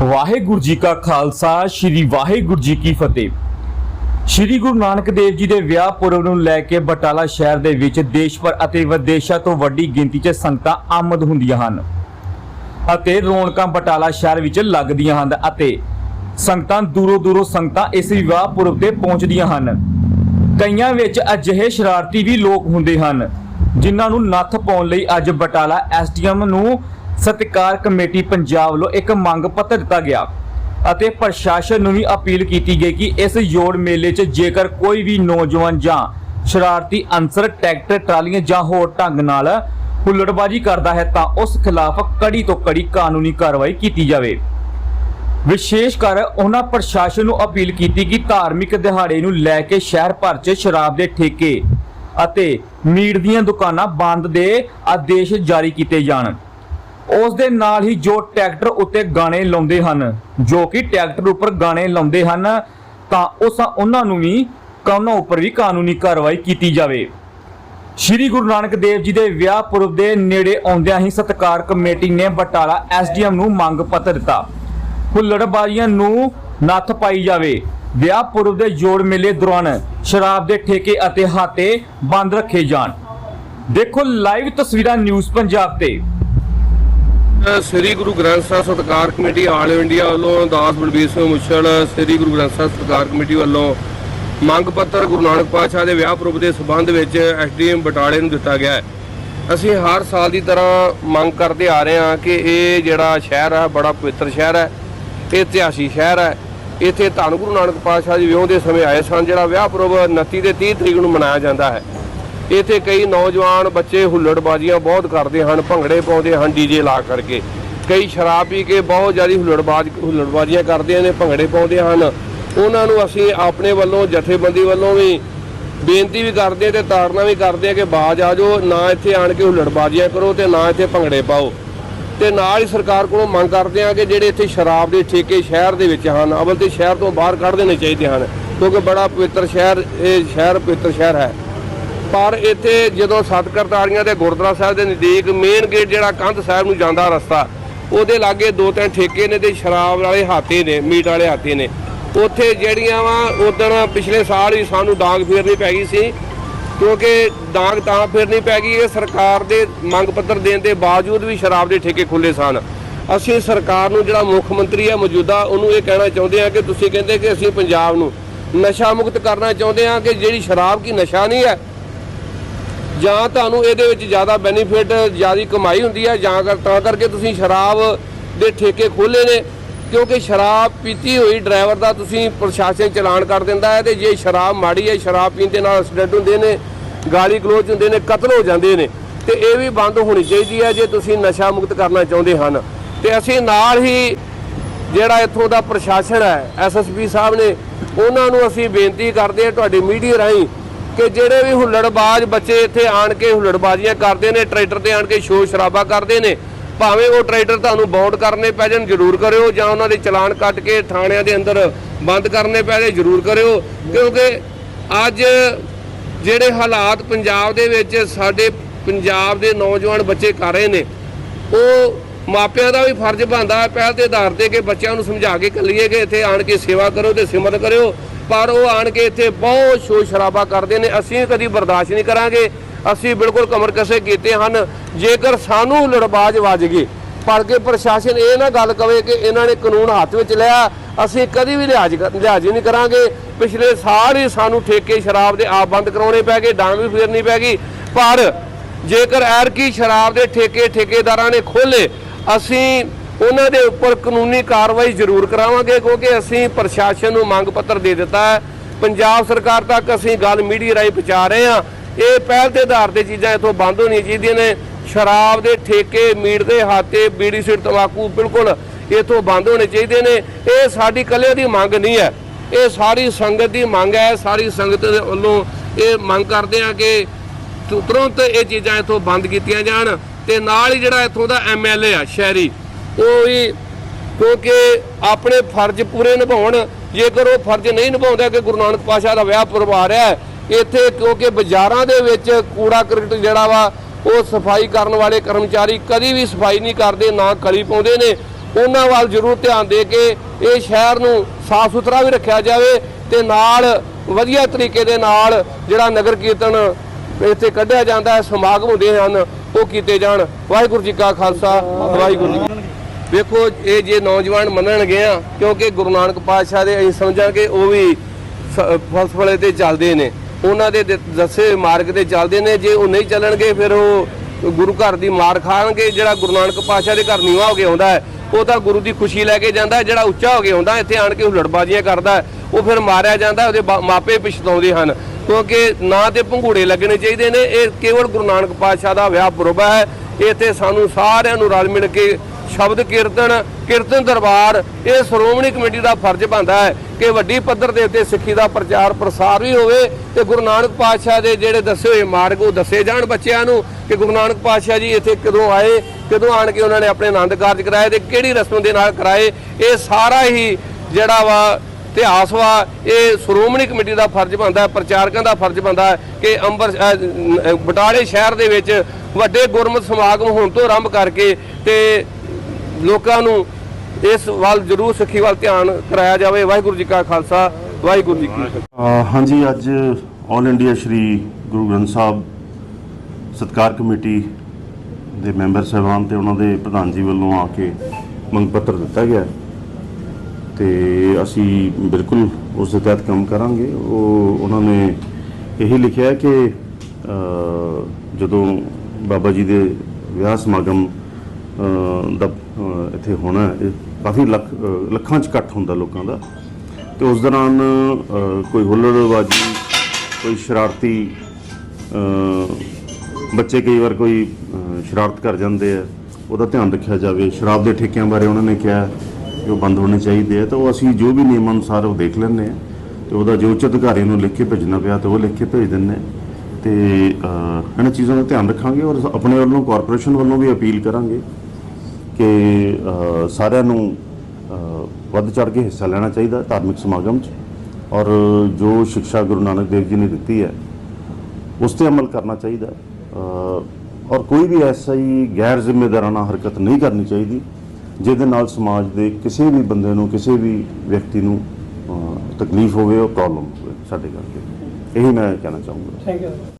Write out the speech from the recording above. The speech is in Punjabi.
ਵਾਹਿਗੁਰੂ ਜੀ ਕਾ ਖਾਲਸਾ, ਸ੍ਰੀ ਵਾਹਿਗੁਰੂ ਜੀ ਕੀ ਫਤਿਹ। ਸ੍ਰੀ ਗੁਰੂ ਨਾਨਕ ਦੇਵ ਜੀ ਦੇ ਵਿਆਹ ਪੁਰਬ ਨੂੰ ਲੈ ਕੇ ਬਟਾਲਾ ਸ਼ਹਿਰ ਦੇ ਵਿੱਚ ਦੇਸ਼ ਭਰ ਅਤੇ ਵਿਦੇਸ਼ਾਂ ਤੋਂ ਵੱਡੀ ਗਿਣਤੀ 'ਚ ਸੰਗਤਾਂ ਆਮਦ ਹੁੰਦੀਆਂ ਹਨ ਅਤੇ ਰੌਣਕਾਂ ਬਟਾਲਾ ਸ਼ਹਿਰ ਵਿੱਚ ਲੱਗਦੀਆਂ ਹਨ ਅਤੇ ਸੰਗਤਾਂ ਦੂਰੋਂ ਦੂਰੋਂ ਸੰਗਤਾਂ ਇਸ ਵਿਆਹ ਪੁਰਬ ਤੇ ਪਹੁੰਚਦੀਆਂ ਹਨ। ਕਈਆਂ ਵਿੱਚ ਅਜਿਹੇ ਸ਼ਰਾਰਤੀ ਵੀ ਲੋਕ ਹੁੰਦੇ ਹਨ ਜਿਨ੍ਹਾਂ ਨੂੰ ਨੱਥ ਪਾਉਣ ਲਈ ਅੱਜ ਬਟਾਲਾ ਐਸਡੀਐਮ ਨੂੰ ਸਤਿਕਾਰ ਕਮੇਟੀ ਪੰਜਾਬ ਵੱਲੋਂ ਇੱਕ ਮੰਗ ਪੱਤਰ ਦਿੱਤਾ ਗਿਆ ਅਤੇ ਪ੍ਰਸ਼ਾਸਨ ਨੂੰ ਵੀ ਅਪੀਲ ਕੀਤੀ ਗਈ ਕਿ ਇਸ ਜੋੜ ਮੇਲੇ 'ਚ ਜੇਕਰ ਕੋਈ ਵੀ ਨੌਜਵਾਨ ਜਾਂ ਸ਼ਰਾਰਤੀ ਅਨਸਰ ਟਰੈਕਟਰ, ਟਰਾਲੀਆਂ ਜਾਂ ਹੋਰ ਢੰਗ ਨਾਲ ਹੁੱਲੜਬਾਜ਼ੀ ਕਰਦਾ ਹੈ ਤਾਂ ਉਸ ਖਿਲਾਫ ਕੜੀ ਤੋਂ ਕੜੀ ਕਾਨੂੰਨੀ ਕਾਰਵਾਈ ਕੀਤੀ ਜਾਵੇ। ਵਿਸ਼ੇਸ਼ ਕਰ ਉਹਨਾਂ ਪ੍ਰਸ਼ਾਸਨ ਨੂੰ ਅਪੀਲ ਕੀਤੀ ਕਿ ਧਾਰਮਿਕ ਦਿਹਾੜੇ ਨੂੰ ਲੈ ਕੇ ਸ਼ਹਿਰ ਭਰ 'ਚ ਸ਼ਰਾਬ ਦੇ ਠੇਕੇ ਅਤੇ ਮੀਟ ਦੀਆਂ ਦੁਕਾਨਾਂ ਬੰਦ ਦੇ ਆਦੇਸ਼ ਜਾਰੀ ਕੀਤੇ ਜਾਣ। ਉਸ ਦੇ ਨਾਲ ਹੀ ਜੋ ਟਰੈਕਟਰ ਉੱਤੇ ਗਾਣੇ ਲਾਉਂਦੇ ਹਨ, ਜੋ ਕਿ ਟਰੈਕਟਰ ਉੱਪਰ ਗਾਣੇ ਲਾਉਂਦੇ ਹਨ, ਤਾਂ ਉਸ ਉਹਨਾਂ ਨੂੰ ਵੀ ਕਾਨੂੰਨਾਂ ਉੱਪਰ ਵੀ ਕਾਨੂੰਨੀ ਕਾਰਵਾਈ ਕੀਤੀ ਜਾਵੇ। ਸ਼੍ਰੀ ਗੁਰੂ ਨਾਨਕ ਦੇਵ ਜੀ ਦੇ ਵਿਆਹ ਪੁਰਬ ਦੇ ਨੇੜੇ ਆਉਂਦਿਆਂ ਹੀ ਸਤਕਾਰ ਕਮੇਟੀ ਨੇ ਬਟਾਲਾ ਐਸਡੀਐਮ ਨੂੰ ਮੰਗ ਪੱਤਰ ਦਿੱਤਾ। ਹੁੱਲੜਬਾਜ਼ੀਆਂ ਨੂੰ ਨੱਥ ਪਾਈ ਜਾਵੇ। ਵਿਆਹ ਪੁਰਬ ਦੇ ਜੋੜ ਮੇਲੇ ਦੌਰਾਨ ਸ਼ਰਾਬ ਦੇ ਠੇਕੇ ਅਤੇ ਹਾਤੇ ਬੰਦ ਰੱਖੇ ਜਾਣ। ਦੇਖੋ ਲਾਈਵ ਤਸਵੀਰਾਂ ਨਿਊਜ਼ ਪੰਜਾਬ ਤੇ। ਸ੍ਰੀ ਗੁਰੂ ਗ੍ਰੰਥ ਸਾਹਿਬ ਸਤਕਾਰ ਕਮੇਟੀ, ਆਲ ਇੰਡੀਆ ਵੱਲੋਂ ਦਾਸ ਬਲਬੀਰ ਸਿੰਘ ਮੁਛਲ ਸ੍ਰੀ ਗੁਰੂ ਗ੍ਰੰਥ ਸਾਹਿਬ ਸਤਕਾਰ ਕਮੇਟੀ ਵੱਲੋਂ ਮੰਗ ਪੱਤਰ ਗੁਰੂ ਨਾਨਕ ਪਾਤਸ਼ਾਹ ਦੇ ਵਿਆਹ ਪੁਰਬ ਦੇ ਸਬੰਧ ਵਿੱਚ ਐਸਡੀਐਮ ਬਟਾਲੇ ਨੂੰ ਦਿੱਤਾ ਗਿਆ ਹੈ। ਅਸੀਂ ਹਰ ਸਾਲ ਦੀ ਤਰ੍ਹਾਂ ਮੰਗ ਕਰਦੇ ਆ ਰਹੇ ਹਾਂ ਕਿ ਇਹ ਜਿਹੜਾ ਸ਼ਹਿਰ ਹੈ, ਬੜਾ ਪਵਿੱਤਰ ਸ਼ਹਿਰ ਹੈ, ਇਹ ਇਤਿਹਾਸੀ ਸ਼ਹਿਰ ਹੈ। ਇੱਥੇ ਧੰਨ ਗੁਰੂ ਨਾਨਕ ਪਾਤਸ਼ਾਹ ਜੀ ਵਿਆਹ ਦੇ ਸਮੇਂ ਆਏ ਸਨ, ਜਿਹੜਾ ਵਿਆਹ ਪੁਰਬ 29 ਤੇ 30 ਤਰੀਕ ਨੂੰ ਮਨਾਇਆ ਜਾਂਦਾ ਹੈ। ਇੱਥੇ ਕਈ ਨੌਜਵਾਨ ਬੱਚੇ ਹੁੱਲੜਬਾਜ਼ੀਆਂ ਬਹੁਤ ਕਰਦੇ ਹਨ, ਭੰਗੜੇ ਪਾਉਂਦੇ ਹਨ ਡੀਜੇ ਲਾ ਕਰਕੇ। ਕਈ ਸ਼ਰਾਬ ਪੀ ਕੇ ਬਹੁਤ ਜ਼ਿਆਦਾ ਹੁੱਲੜਬਾਜ਼, ਹੁੱਲੜਬਾਜ਼ੀਆਂ ਕਰਦੇ ਨੇ, ਭੰਗੜੇ ਪਾਉਂਦੇ ਹਨ। ਉਹਨਾਂ ਨੂੰ ਅਸੀਂ ਆਪਣੇ ਵੱਲੋਂ, ਜਥੇਬੰਦੀ ਵੱਲੋਂ ਵੀ ਬੇਨਤੀ ਵੀ ਕਰਦੇ ਤੇ ਤਾੜਨਾ ਵੀ ਕਰਦੇ ਆ ਕਿ ਬਾਜ ਆ ਜਾਓ, ਨਾ ਇੱਥੇ ਆਣ ਕੇ ਹੁੱਲੜਬਾਜ਼ੀਆਂ ਕਰੋ ਤੇ ਨਾ ਇੱਥੇ ਭੰਗੜੇ ਪਾਓ। ਤੇ ਨਾਲ ਹੀ ਸਰਕਾਰ ਕੋਲੋਂ ਮੰਗ ਕਰਦੇ ਆ ਕਿ ਜਿਹੜੇ ਇੱਥੇ ਸ਼ਰਾਬ ਦੇ ਠੇਕੇ ਸ਼ਹਿਰ ਦੇ ਵਿੱਚ ਹਨ, ਅਵਲ ਤੇ ਸ਼ਹਿਰ ਤੋਂ ਬਾਹਰ ਕੱਢ ਦੇਣੇ ਚਾਹੀਦੇ ਹਨ, ਕਿਉਂਕਿ ਬੜਾ ਪਵਿੱਤਰ ਸ਼ਹਿਰ, ਇਹ ਸ਼ਹਿਰ ਪਵਿੱਤਰ ਸ਼ਹਿਰ ਹੈ। ਪਰ ਇੱਥੇ ਜਦੋਂ ਸੱਤ ਦੇ ਗੁਰਦੁਆਰਾ ਸਾਹਿਬ ਦੇ ਨਜ਼ਦੀਕ ਮੇਨ ਗੇਟ ਜਿਹੜਾ ਕੰਧ ਸਾਹਿਬ ਨੂੰ ਜਾਂਦਾ ਰਸਤਾ, ਉਹਦੇ ਲਾਗੇ ਦੋ ਤਿੰਨ ਠੇਕੇ ਨੇ ਤੇ ਸ਼ਰਾਬ ਵਾਲੇ ਹਾਤੇ ਨੇ, ਮੀਟ ਵਾਲੇ ਹਾਤੇ ਨੇ। ਉੱਥੇ ਜਿਹੜੀਆਂ ਵਾ ਉਦੋਂ ਪਿਛਲੇ ਸਾਲ ਹੀ ਸਾਨੂੰ ਡਾਂਗ ਫੇਰਨੀ ਪੈ ਗਈ ਸੀ। ਕਿਉਂਕਿ ਡਾਂਗ ਤਾਂ ਫੇਰਨੀ ਪੈ ਗਈ, ਇਹ ਸਰਕਾਰ ਦੇ ਮੰਗ ਪੱਤਰ ਦੇਣ ਦੇ ਬਾਵਜੂਦ ਵੀ ਸ਼ਰਾਬ ਦੇ ਠੇਕੇ ਖੁੱਲੇ ਸਨ। ਅਸੀਂ ਸਰਕਾਰ ਨੂੰ ਜਿਹੜਾ ਮੁੱਖ ਮੰਤਰੀ ਹੈ ਮੌਜੂਦਾ, ਉਹਨੂੰ ਇਹ ਕਹਿਣਾ ਚਾਹੁੰਦੇ ਹਾਂ ਕਿ ਤੁਸੀਂ ਕਹਿੰਦੇ ਕਿ ਅਸੀਂ ਪੰਜਾਬ ਨੂੰ ਨਸ਼ਾ ਮੁਕਤ ਕਰਨਾ ਚਾਹੁੰਦੇ ਹਾਂ ਕਿ ਜਿਹੜੀ ਸ਼ਰਾਬ ਕੀ ਨਸ਼ਾ ਨਹੀਂ ਹੈ ਜਾਂ ਤੁਹਾਨੂੰ ਇਹਦੇ ਵਿੱਚ ਜ਼ਿਆਦਾ ਬੈਨੀਫਿਟ ਜ਼ਿਆਦਾ ਕਮਾਈ ਹੁੰਦੀ ਹੈ, ਜਾਂ ਕਰ ਤਾਂ ਕਰਕੇ ਤੁਸੀਂ ਸ਼ਰਾਬ ਦੇ ਠੇਕੇ ਖੋਲੇ ਨੇ, ਕਿਉਂਕਿ ਸ਼ਰਾਬ ਪੀਤੀ ਹੋਈ ਡਰਾਈਵਰ ਦਾ ਤੁਸੀਂ ਪ੍ਰਸ਼ਾਸਨ ਚਲਾਨ ਕਰ ਦਿੰਦਾ ਹੈ ਤੇ ਜੇ ਸ਼ਰਾਬ ਮਾੜੀ ਹੈ, ਸ਼ਰਾਬ ਪੀਣ ਦੇ ਨਾਲ ਐਕਸੀਡੈਂਟ ਹੁੰਦੇ ਨੇ, ਗਾਲੀ ਗਲੋਚ ਹੁੰਦੇ ਨੇ, ਕਤਲ ਹੋ ਜਾਂਦੇ ਨੇ, ਤੇ ਇਹ ਵੀ ਬੰਦ ਹੋਣੀ ਚਾਹੀਦੀ ਹੈ ਜੇ ਤੁਸੀਂ ਨਸ਼ਾ ਮੁਕਤ ਕਰਨਾ ਚਾਹੁੰਦੇ ਹਨ। ਤੇ ਅਸੀਂ ਨਾਲ ਹੀ ਜਿਹੜਾ ਇੱਥੋਂ ਦਾ ਪ੍ਰਸ਼ਾਸਨ ਹੈ ਐਸਐਸਪੀ ਸਾਹਿਬ ਨੇ, ਉਹਨਾਂ ਨੂੰ ਅਸੀਂ ਬੇਨਤੀ ਕਰਦੇ ਹਾਂ ਤੁਹਾਡੀ ਮੀਡੀਆ ਰਾਹੀਂ ਕਿ ਜਿਹੜੇ ਵੀ ਹੁੱਲੜਬਾਜ਼ ਬੱਚੇ ਇੱਥੇ ਆਣ ਕੇ ਹੁੱਲੜਬਾਜ਼ੀਆਂ ਕਰਦੇ ਨੇ, ਟਰੈਕਟਰ ਤੇ ਆਣ ਕੇ ਸ਼ੋਰ ਸ਼ਰਾਬਾ ਕਰਦੇ ਨੇ, ਭਾਵੇਂ ਉਹ ਟਰੈਕਟਰ ਤੁਹਾਨੂੰ ਬੌਂਡ ਕਰਨੇ ਪੈ ਜਾਣ, ਜ਼ਰੂਰ ਕਰਿਓ, ਜਾਂ ਉਹਨਾਂ ਦੇ ਚਲਾਨ ਕੱਟ ਕੇ ਥਾਣਿਆਂ ਦੇ ਅੰਦਰ ਬੰਦ ਕਰਨੇ ਪੈ ਜਾਣ, ਜ਼ਰੂਰ ਕਰਿਓ, ਕਿਉਂਕਿ ਅੱਜ ਜਿਹੜੇ ਹਾਲਾਤ ਪੰਜਾਬ ਦੇ ਵਿੱਚ ਸਾਡੇ ਪੰਜਾਬ ਦੇ ਨੌਜਵਾਨ ਬੱਚੇ ਕਰ ਰਹੇ ਨੇ, ਉਹ ਮਾਪਿਆਂ ਦਾ ਵੀ ਫਰਜ਼ ਬਣਦਾ ਹੈ, ਪਹਿਲ ਦੇ ਆਧਾਰ ਤੇ ਕਿ ਬੱਚਿਆਂ ਨੂੰ ਸਮਝਾ ਕੇ ਕੱਲੀਏ ਕਿ ਇੱਥੇ ਆਣ ਕੇ ਸੇਵਾ ਕਰੋ ਤੇ ਸਿਮਰਨ ਕਰਿਓ ਪਰ ਉਹ ਆਣ ਕੇ ਇੱਥੇ ਬਹੁਤ ਸ਼ੋਰ ਸ਼ਰਾਬਾ ਕਰਦੇ ਨੇ। ਅਸੀਂ ਕਦੀ ਬਰਦਾਸ਼ਤ ਨਹੀਂ ਕਰਾਂਗੇ। ਅਸੀਂ ਬਿਲਕੁਲ ਕਮਰ ਕਸੇ ਕੀਤੇ ਹਨ। ਜੇਕਰ ਸਾਨੂੰ ਲੜਬਾਜ਼ ਵੱਜ ਗਏ ਪਰ ਕਿ ਪ੍ਰਸ਼ਾਸਨ ਇਹ ਨਾ ਗੱਲ ਕਵੇ ਕਿ ਇਹਨਾਂ ਨੇ ਕਾਨੂੰਨ ਹੱਥ ਵਿੱਚ ਲਿਆ, ਅਸੀਂ ਕਦੀ ਵੀ ਲਿਹਾਜ਼ ਕਰ- ਲਿਹਾਜ਼ ਨਹੀਂ ਕਰਾਂਗੇ। ਪਿਛਲੇ ਸਾਲ ਹੀ ਸਾਨੂੰ ਠੇਕੇ ਸ਼ਰਾਬ ਦੇ ਆਪ ਬੰਦ ਕਰਾਉਣੇ ਪੈ ਗਏ, ਡਾਂਗ ਵੀ ਫੇਰਨੀ ਪੈ ਗਈ। ਪਰ ਜੇਕਰ ਐਰਕੀ ਸ਼ਰਾਬ ਦੇ ਠੇਕੇ ਠੇਕੇਦਾਰਾਂ ਨੇ ਖੋਲੇ ਅਸੀਂ ਉਹਨਾਂ ਦੇ ਉੱਪਰ ਕਾਨੂੰਨੀ ਕਾਰਵਾਈ ਜ਼ਰੂਰ ਕਰਾਵਾਂਗੇ, ਕਿਉਂਕਿ ਅਸੀਂ ਪ੍ਰਸ਼ਾਸਨ ਨੂੰ ਮੰਗ ਪੱਤਰ ਦੇ ਦਿੱਤਾ ਹੈ। ਪੰਜਾਬ ਸਰਕਾਰ ਤੱਕ ਅਸੀਂ ਗੱਲ ਮੀਡੀਆ ਰਾਹੀਂ ਪਹੁੰਚਾ ਰਹੇ ਹਾਂ। ਇਹ ਪਹਿਲ ਦੇ ਆਧਾਰ ਤੇ ਚੀਜ਼ਾਂ ਇੱਥੋਂ ਬੰਦ ਹੋਣੀਆਂ ਚਾਹੀਦੀਆਂ ਨੇ। ਸ਼ਰਾਬ ਦੇ ਠੇਕੇ, ਮੀਟ ਦੇ ਹਾਤੇ, ਬੀੜੀ, ਸਿਰ ਤਮਾਕੂ ਬਿਲਕੁਲ ਇੱਥੋਂ ਬੰਦ ਹੋਣੇ ਚਾਹੀਦੇ ਨੇ। ਇਹ ਸਾਡੀ ਕੱਲਿਆਂ ਦੀ ਮੰਗ ਨਹੀਂ ਹੈ। ਇਹ ਸਾਰੀ ਸੰਗਤ ਦੀ ਮੰਗ ਹੈ। ਸਾਰੀ ਸੰਗਤ ਦੇ ਵੱਲੋਂ ਇਹ ਮੰਗ ਕਰਦੇ ਆ ਕਿ ਤੁਰੰਤ ਇਹ ਚੀਜ਼ਾਂ ਇੱਥੋਂ ਬੰਦ ਕੀਤੀਆਂ ਜਾਣ ਤੇ ਨਾਲ ਹੀ ਜਿਹੜਾ ਇੱਥੋਂ ਦਾ ਐਮਐਲਏ ਆ, ਸ਼ਹਿਰੀ ਉਹ ਵੀ ਕਿਉਂਕਿ ਆਪਣੇ ਫਰਜ਼ ਪੂਰੇ ਨਿਭਾਉਣ। ਜੇਕਰ ਉਹ ਫਰਜ਼ ਨਹੀਂ ਨਿਭਾਉਂਦਾ ਕਿ ਗੁਰੂ ਨਾਨਕ ਪਾਸ਼ਾ ਦਾ ਵਿਆਹ ਪੁਰਬ ਆ ਰਿਹਾ ਹੈ, ਇੱਥੇ ਕਿਉਂਕਿ ਬਾਜ਼ਾਰਾਂ ਦੇ ਵਿੱਚ ਕੂੜਾ ਕਰਕਟ ਜਿਹੜਾ ਵਾ, ਉਹ ਸਫ਼ਾਈ ਕਰਨ ਵਾਲੇ ਕਰਮਚਾਰੀ ਕਦੀ ਵੀ ਸਫ਼ਾਈ ਨਹੀਂ ਕਰਦੇ, ਨਾ ਕਲੀ ਪਾਉਂਦੇ ਨੇ। ਉਹਨਾਂ ਵੱਲ ਜ਼ਰੂਰ ਧਿਆਨ ਦੇ ਕੇ ਇਹ ਸ਼ਹਿਰ ਨੂੰ ਸਾਫ਼ ਸੁਥਰਾ ਵੀ ਰੱਖਿਆ ਜਾਵੇ ਤੇ ਨਾਲ ਵਧੀਆ ਤਰੀਕੇ ਦੇ ਨਾਲ ਜਿਹੜਾ ਨਗਰ ਕੀਰਤਨ ਇੱਥੇ ਕੱਢਿਆ ਜਾਂਦਾ ਹੈ, ਸਮਾਗਮ ਹੁੰਦੇ ਹਨ, ਉਹ ਕੀਤੇ ਜਾਣ। ਵਾਹਿਗੁਰੂ ਜੀ ਕਾ ਖਾਲਸਾ, ਵਾਹਿਗੁਰੂ ਜੀ ਵੇਖੋ, ਇਹ ਜੇ ਨੌਜਵਾਨ ਮੰਨਣਗੇ ਆ, ਕਿਉਂਕਿ ਗੁਰੂ ਨਾਨਕ ਪਾਤਸ਼ਾਹ ਦੇ ਅਸੀਂ ਸਮਝਾਂਗੇ ਉਹ ਵੀ ਸ- ਫਲਸਫਲੇ ਤੇ ਚੱਲਦੇ ਨੇ। ਉਹਨਾਂ ਦੇ ਦੱਸੇ ਮਾਰਗ ਤੇ ਚੱਲਦੇ ਨੇ। ਜੇ ਉਹ ਨਹੀਂ ਚੱਲਣਗੇ, ਫਿਰ ਉਹ ਗੁਰੂ ਘਰ ਦੀ ਮਾਰ ਖਾਣਗੇ। ਜਿਹੜਾ ਗੁਰੂ ਨਾਨਕ ਪਾਤਸ਼ਾਹ ਦੇ ਘਰ ਨੀਵਾ ਹੋ ਕੇ ਆਉਂਦਾ ਹੈ, ਉਹ ਤਾਂ ਗੁਰੂ ਦੀ ਖੁਸ਼ੀ ਲੈ ਕੇ ਜਾਂਦਾ ਜਿਹੜਾ ਉੱਚਾ ਹੋ ਕੇ ਆਉਂਦਾ ਇੱਥੇ ਆਣ ਕੇ ਹੁਲੜਬਾਜ਼ੀਆਂ ਕਰਦਾ ਉਹ ਫਿਰ ਮਾਰਿਆ ਜਾਂਦਾ ਉਹਦੇ ਬਾ- ਮਾਪੇ ਪਛਤਾਉਂਦੇ ਹਨ। ਕਿਉਂਕਿ ਨਾ ਤੇ ਭੰਗੂੜੇ ਲੱਗਣੇ ਚਾਹੀਦੇ ਨੇ। ਇਹ ਕੇਵਲ ਗੁਰੂ ਨਾਨਕ ਪਾਤਸ਼ਾਹ ਦਾ ਵਿਆਹ ਪੁਰਬ ਹੈ। ਇੱਥੇ ਸਾਨੂੰ ਸਾਰਿਆਂ ਨੂੰ ਰਲ ਮਿਲ ਕੇ ਸ਼ਬਦ ਕੀਰਤਨ ਕੀਰਤਨ ਦਰਬਾਰ, ਇਹ ਸ਼੍ਰੋਮਣੀ ਕਮੇਟੀ ਦਾ ਫਰਜ਼ ਬਣਦਾ ਹੈ ਕਿ ਵੱਡੀ ਪੱਧਰ ਦੇ ਉੱਤੇ ਸਿੱਖੀ ਦਾ ਪ੍ਰਚਾਰ, ਪ੍ਰਸਾਰ ਵੀ ਹੋਵੇ ਤੇ ਗੁਰੂ ਨਾਨਕ ਪਾਤਸ਼ਾਹ ਦੇ ਜਿਹੜੇ ਦੱਸੇ ਹੋਏ ਮਾਰਗ ਉਹ ਦੱਸੇ ਜਾਣ ਬੱਚਿਆਂ ਨੂੰ ਕਿ ਗੁਰੂ ਨਾਨਕ ਪਾਤਸ਼ਾਹ ਜੀ ਇੱਥੇ ਕਦੋਂ ਆਏ, ਕਦੋਂ ਆਣ ਕੇ ਉਹਨਾਂ ਨੇ ਆਪਣੇ ਆਨੰਦ ਕਾਰਜ ਕਰਾਏ ਤੇ ਕਿਹੜੀ ਰਸਮ ਦੇ ਨਾਲ ਕਰਾਏ, ਇਹ ਸਾਰਾ ਹੀ ਜਿਹੜਾ ਵਾ ਇਤਿਹਾਸ ਵਾ, ਇਹ ਸ਼੍ਰੋਮਣੀ ਕਮੇਟੀ ਦਾ ਫਰਜ਼ ਬਣਦਾ ਹੈ, ਪ੍ਰਚਾਰਕਾਂ ਦਾ ਫਰਜ਼ ਬਣਦਾ ਹੈ ਕਿ ਅੰਬਰ ਬਟਾਲੇ ਸ਼ਹਿਰ ਦੇ ਵਿੱਚ ਵੱਡੇ ਗੁਰਮਤ ਸਮਾਗਮ ਹੋਣ ਤੋਂ ਆਰੰਭ ਕਰਕੇ ਤੇ ਲੋਕਾਂ ਨੂੰ ਇਸ ਵੱਲ ਜ਼ਰੂਰ ਸਿੱਖੀ ਵੱਲ ਧਿਆਨ ਕਰਾਇਆ ਜਾਵੇ। ਵਾਹਿਗੁਰੂ ਜੀ ਕਾ ਖਾਲਸਾ, ਵਾਹਿਗੁਰੂ ਜੀ ਕੀ ਹਾਂਜੀ, ਅੱਜ ਆਲ ਇੰਡੀਆ ਸ਼੍ਰੀ ਗੁਰੂ ਗ੍ਰੰਥ ਸਾਹਿਬ ਸਤਕਾਰ ਕਮੇਟੀ ਦੇ ਮੈਂਬਰ ਸਾਹਿਬਾਨ ਤੇ ਉਹਨਾਂ ਦੇ ਪ੍ਰਧਾਨ ਜੀ ਵੱਲੋਂ ਆ ਕੇ ਮੰਗ ਪੱਤਰ ਦਿੱਤਾ ਗਿਆ ਹੈ। ਤੇ ਅਸੀਂ ਬਿਲਕੁਲ ਉਸ ਦੇ ਤਹਿਤ ਕੰਮ ਕਰਾਂਗੇ। ਉਹ, ਉਹਨਾਂ ਨੇ ਇਹੀ ਲਿਖਿਆ ਕਿ ਜਦੋਂ ਬਾਬਾ ਜੀ ਦੇ ਵਿਆਹ ਸਮਾਗਮ ਦਾ ਇੱਥੇ ਹੋਣਾ ਇਹ ਕਾਫੀ ਲੱਖ ਲੱਖਾਂ ਚ ਇਕੱਠ ਹੁੰਦਾ ਲੋਕਾਂ ਦਾ। ਤੇ ਉਸ ਦੌਰਾਨ ਕੋਈ ਹੁੱਲੜਬਾਜੀ, ਕੋਈ ਸ਼ਰਾਰਤੀ ਬੱਚੇ ਕਈ ਵਾਰ ਕੋਈ ਸ਼ਰਾਰਤ ਕਰ ਜਾਂਦੇ ਆ। ਉਹਦਾ ਧਿਆਨ ਰੱਖਿਆ ਜਾਵੇ। ਸ਼ਰਾਬ ਦੇ ਠੇਕਿਆਂ ਬਾਰੇ ਉਹਨਾਂ ਨੇ ਕਿਹਾ ਕਿ ਉਹ ਬੰਦ ਹੋਣੇ ਚਾਹੀਦੇ ਆ। ਤਾਂ ਉਹ ਅਸੀਂ ਜੋ ਵੀ ਨਿਯਮ ਅਨੁਸਾਰ ਉਹ ਦੇਖ ਲੈਂਦੇ ਆ। ਤੇ ਉਹਦਾ ਜੋ ਉੱਚ ਅਧਿਕਾਰੀ ਨੂੰ ਲਿਖ ਕੇ ਭੇਜਣਾ ਪਿਆ, ਤੇ ਉਹ ਲਿਖ ਕੇ ਭੇਜ ਦਿੰਦੇ ਆ। ਤੇ ਇਹਨਾਂ ਚੀਜ਼ਾਂ ਦਾ ਧਿਆਨ ਰੱਖਾਂਗੇ ਔਰ ਆਪਣੇ ਵੱਲੋਂ ਕਾਰਪੋਰੇਸ਼ਨ ਵੱਲੋਂ ਵੀ ਅਪੀਲ ਕਰਾਂਗੇ। ਕਿ ਸਾਰਿਆਂ ਨੂੰ ਵੱਧ ਚੜ ਕੇ ਹਿੱਸਾ ਲੈਣਾ ਚਾਹੀਦਾ ਧਾਰਮਿਕ ਸਮਾਗਮ 'ਚ ਔਰ ਜੋ ਸਿੱਖਿਆ ਗੁਰੂ ਨਾਨਕ ਦੇਵ ਜੀ ਨੇ ਦਿੱਤੀ ਹੈ, ਉਸ ਤੇ ਅਮਲ ਕਰਨਾ ਚਾਹੀਦਾ। ਔਰ ਕੋਈ ਵੀ ਐਸਾ ਹੀ ਗੈਰ ਜ਼ਿੰਮੇਦਾਰਾਨਾ ਹਰਕਤ ਨਹੀਂ ਕਰਨੀ ਚਾਹੀਦੀ, ਜਿਹਦੇ ਨਾਲ ਸਮਾਜ ਦੇ ਕਿਸੇ ਵੀ ਬੰਦੇ ਨੂੰ, ਕਿਸੇ ਵੀ ਵਿਅਕਤੀ ਨੂੰ ਤਕਲੀਫ ਹੋਵੇ, ਉਹ ਪ੍ਰੋਬਲਮ ਹੋਵੇ, ਸਾਡੇ ਕਰਕੇ। ਇਹੀ ਮੈਂ ਕਹਿਣਾ ਚਾਹੂੰਗਾ।